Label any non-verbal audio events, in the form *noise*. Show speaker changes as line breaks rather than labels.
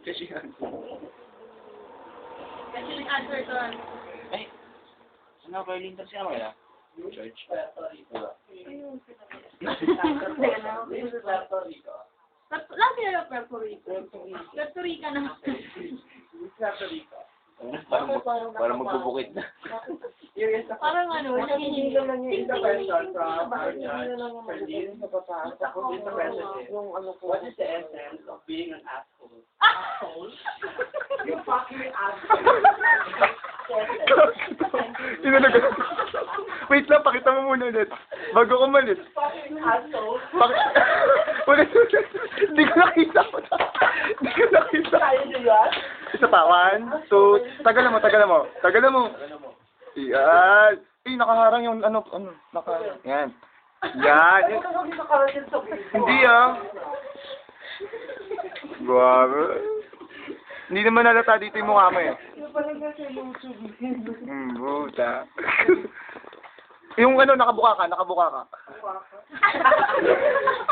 Kasi yan.
Kasi nag-answer doon.
Ay, ano kay Linton siya kaya? Church.
Puerto- Lang sila ng Puerto Rico. Puerto Rico na.
Parang, parang magbubukit na.
Parang ano,
Hindi naman yung isa person from our
Hindi
judge,
lang yung
Ferdinand sa. Ako yung president. Yung ano ko.
What is the essence of being an? *laughs*
Tinalaga. Wait lang, pakita mo muna ulit. Bago ko
asshole.
Paki- ulit, *laughs* ulit. Hindi ko nakita. Hindi ko nakita. Isa pa, one, two, tagalan mo, tagalan mo, tagalan mo. Yan. Eh, nakaharang yung ano, ano, naka, yan. Yan. Hindi ah. Grabe. Hindi naman nalata dito yung mukha mo eh.
Yung pala nga sa YouTube.
Hmm, buta. *laughs* yung ano, nakabuka ka, nakabuka ka. *laughs*